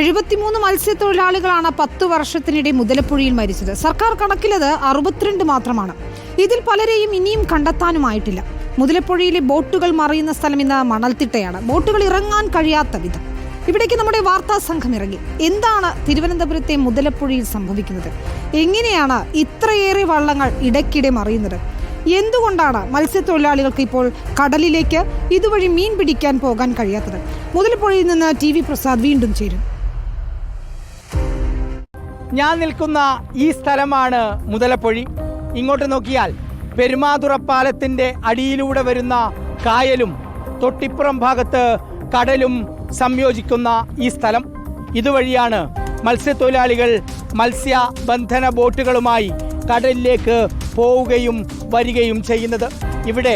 എഴുപത്തിമൂന്ന് മത്സ്യത്തൊഴിലാളികളാണ് പത്ത് വർഷത്തിനിടെ മുതലപ്പുഴയിൽ മരിച്ചത്. സർക്കാർ കണക്കിലത് അറുപത്തിരണ്ട് മാത്രമാണ്. ഇതിൽ പലരെയും ഇനിയും കണ്ടെത്താനുമായിട്ടില്ല. മുതലപ്പുഴയിലെ ബോട്ടുകൾ മറിയുന്ന സ്ഥലം ഇന്ന് മണൽത്തിട്ടയാണ്. ബോട്ടുകൾ ഇറങ്ങാൻ കഴിയാത്ത വിധം. ഇവിടേക്ക് നമ്മുടെ വാർത്താ സംഘം ഇറങ്ങി. എന്താണ് തിരുവനന്തപുരത്തെ മുതലപ്പുഴയിൽ സംഭവിക്കുന്നത്? എങ്ങനെയാണ് ഇത്രയേറെ വള്ളങ്ങൾ ഇടയ്ക്കിടെ മറിയുന്നത്? എന്തുകൊണ്ടാണ് മത്സ്യത്തൊഴിലാളികൾക്ക് ഇപ്പോൾ കടലിലേക്ക് ഇതുവഴി മീൻ പിടിക്കാൻ പോകാൻ കഴിയാത്തത്? മുതലപ്പുഴയിൽ നിന്ന് ടി പ്രസാദ് വീണ്ടും ചേരും. ഞാൻ നിൽക്കുന്ന ഈ സ്ഥലമാണ് മുതലപ്പൊഴി. ഇങ്ങോട്ട് നോക്കിയാൽ പെരുമാതുറപ്പാലത്തിന്റെ അടിയിലൂടെ വരുന്ന കായലും തൊട്ടിപ്പുറം ഭാഗത്ത് കടലും സംയോജിക്കുന്ന ഈ സ്ഥലം. ഇതുവഴിയാണ് മത്സ്യത്തൊഴിലാളികൾ മത്സ്യ ബന്ധന ബോട്ടുകളുമായി കടലിലേക്ക് പോവുകയും വരികയും ചെയ്യുന്നത്. ഇവിടെ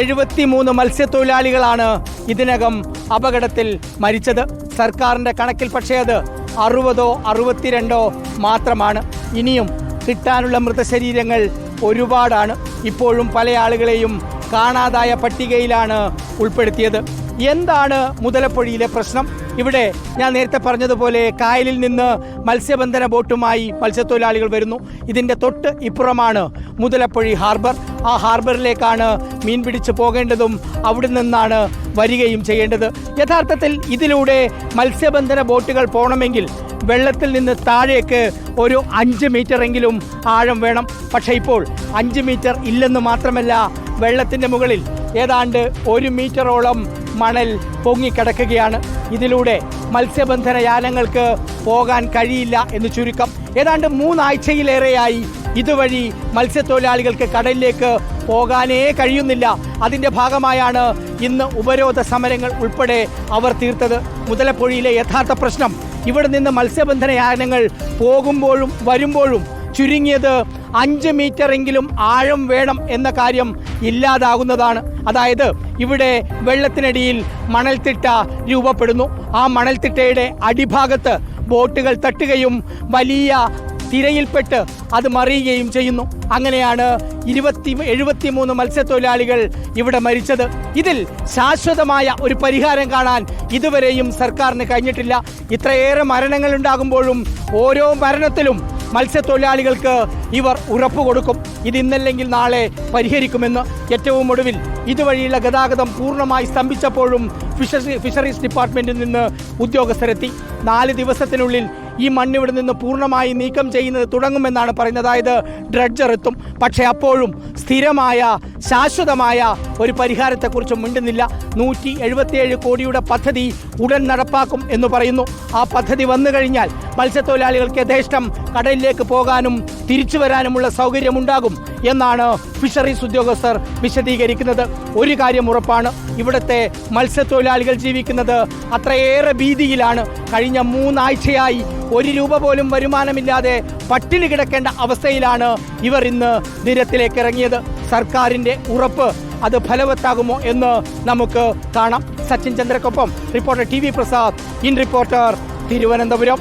എഴുപത്തിമൂന്ന് മത്സ്യത്തൊഴിലാളികളാണ് ഇതിനകം അപകടത്തിൽ മരിച്ചത്. സർക്കാരിന്റെ കണക്കിൽ പക്ഷേ അത് അറുപതോ അറുപത്തിരണ്ടോ മാത്രമാണ്. ഇനിയും കിട്ടാനുള്ള മൃതശരീരങ്ങൾ ഒരുപാടാണ്. ഇപ്പോഴും പല ആളുകളെയും കാണാതായ പട്ടികയിലാണ് ഉൾപ്പെടുത്തിയത്. എന്താണ് മുതലപ്പൊഴിയിലെ പ്രശ്നം? ഇവിടെ ഞാൻ നേരത്തെ പറഞ്ഞതുപോലെ കായലിൽ നിന്ന് മത്സ്യബന്ധന ബോട്ടുമായി മത്സ്യത്തൊഴിലാളികൾ വരുന്നു. ഇതിന്റെ തൊട്ട് ഇപ്പുറമാണ് മുതലപ്പൊഴി ഹാർബർ. ആ ഹാർബറിലേക്കാണ് മീൻ പിടിച്ച് പോകേണ്ടതും അവിടെ നിന്നാണ് വരികയും ചെയ്യേണ്ടത്. യഥാർത്ഥത്തിൽ ഇതിലൂടെ മത്സ്യബന്ധന ബോട്ടുകൾ പോകണമെങ്കിൽ വെള്ളത്തിൽ നിന്ന് താഴേക്ക് ഒരു അഞ്ച് മീറ്ററെങ്കിലും ആഴം വേണം. പക്ഷേ ഇപ്പോൾ അഞ്ച് മീറ്റർ ഇല്ലെന്ന് മാത്രമല്ല വെള്ളത്തിന്റെ മുകളിൽ ഏതാണ്ട് ഒരു മീറ്ററോളം മണൽ പൊങ്ങിക്കിടക്കുകയാണ്. ഇതിലൂടെ മത്സ്യബന്ധന യാനങ്ങൾക്ക് പോകാൻ കഴിയില്ല എന്ന് ചുരുക്കം. ഏതാണ്ട് മൂന്നാഴ്ചയിലേറെയായി ഇതുവഴി മത്സ്യത്തൊഴിലാളികൾക്ക് കടലിലേക്ക് പോകാനേ കഴിയുന്നില്ല. അതിന്റെ ഭാഗമായാണ് ഇന്ന് ഉപരോധ സമരങ്ങൾ ഉൾപ്പെടെ അവർ തീർത്തത്. മുതലപ്പൊഴിയിലെ യഥാർത്ഥ പ്രശ്നം ഇവിടെ നിന്ന് മത്സ്യബന്ധന യാനങ്ങൾ പോകുമ്പോഴും വരുമ്പോഴും ചുരുങ്ങിയത് അഞ്ച് മീറ്ററെങ്കിലും ആഴം വേണം എന്ന കാര്യം ഇല്ലാതാകുന്നതാണ്. അതായത് ഇവിടെ വെള്ളത്തിനടിയിൽ മണൽത്തിട്ട രൂപപ്പെടുന്നു. ആ മണൽത്തിട്ടയുടെ അടിഭാഗത്ത് ബോട്ടുകൾ തട്ടുകയും വലിയ തിരയിൽപ്പെട്ട് അത് മറിയുകയും ചെയ്യുന്നു. അങ്ങനെയാണ് ഇരുപത്തി എഴുപത്തിമൂന്ന് മത്സ്യത്തൊഴിലാളികൾ ഇവിടെ മരിച്ചത്. ഇതിൽ ശാശ്വതമായ ഒരു പരിഹാരം കാണാൻ ഇതുവരെയും സർക്കാരിന് കഴിഞ്ഞിട്ടില്ല. ഇത്രയേറെ മരണങ്ങൾ ഉണ്ടാകുമ്പോഴും ഓരോ മരണത്തിലും മത്സ്യത്തൊഴിലാളികൾക്ക് ഇവർ ഉറപ്പ് കൊടുക്കും. ഇത് ഇന്നല്ലെങ്കിൽ നാളെ പരിഹരിക്കുമെന്ന്. ഏറ്റവും ഒടുവിൽ ഇതുവഴിയുള്ള ഗതാഗതം പൂർണമായി സ്തംഭിച്ചപ്പോഴും ഫിഷറി ഫിഷറീസ് ഡിപ്പാർട്ട്മെന്റിൽ നിന്ന് ഉദ്യോഗസ്ഥരെത്തി. നാല് ദിവസത്തിനുള്ളിൽ ഈ മണ്ണിവിടെ നിന്ന് പൂർണമായി നീക്കം ചെയ്യുന്നത് തുടങ്ങുമെന്നാണ് പറയുന്നത്. അതായത് ഡ്രഡ്ജർ എത്തും. പക്ഷേ അപ്പോഴും സ്ഥിരമായ ശാശ്വതമായ ഒരു പരിഹാരത്തെക്കുറിച്ച് മിണ്ടുന്നില്ല. നൂറ്റി എഴുപത്തിയേഴ് കോടിയുടെ പദ്ധതി ഉടൻ നടപ്പാക്കും എന്ന് പറയുന്നു. ആ പദ്ധതി വന്നു കഴിഞ്ഞാൽ മത്സ്യത്തൊഴിലാളികൾക്ക് യഥേഷ്ടം കടലിലേക്ക് പോകാനും തിരിച്ചു വരാനുമുള്ള സൗകര്യമുണ്ടാകും. എന്നാണ് ഫിഷറീസ് ഉദ്യോഗസ്ഥർ വിശദീകരിക്കുന്നത്. ഒരു കാര്യം ഉറപ്പാണ് ഇവിടുത്തെ മത്സ്യത്തൊഴിലാളികൾ ജീവിക്കുന്നത് അത്രയേറെ ഭീതിയിലാണ്. കഴിഞ്ഞ മൂന്നാഴ്ചയായി ഒരു രൂപ പോലും വരുമാനമില്ലാതെ പട്ടിണി കിടക്കേണ്ട അവസ്ഥയിലാണ് ഇവർ ഇന്ന് നിരത്തിലേക്ക് ഇറങ്ങിയത്. സർക്കാരിന്റെ ഉറപ്പ് അത് ഫലവത്താകുമോ എന്ന് നമുക്ക് കാണാം. Sachin ചന്ദ്രക്കൊപ്പം reporter T V Prasad in reporter Thiruvananthapuram.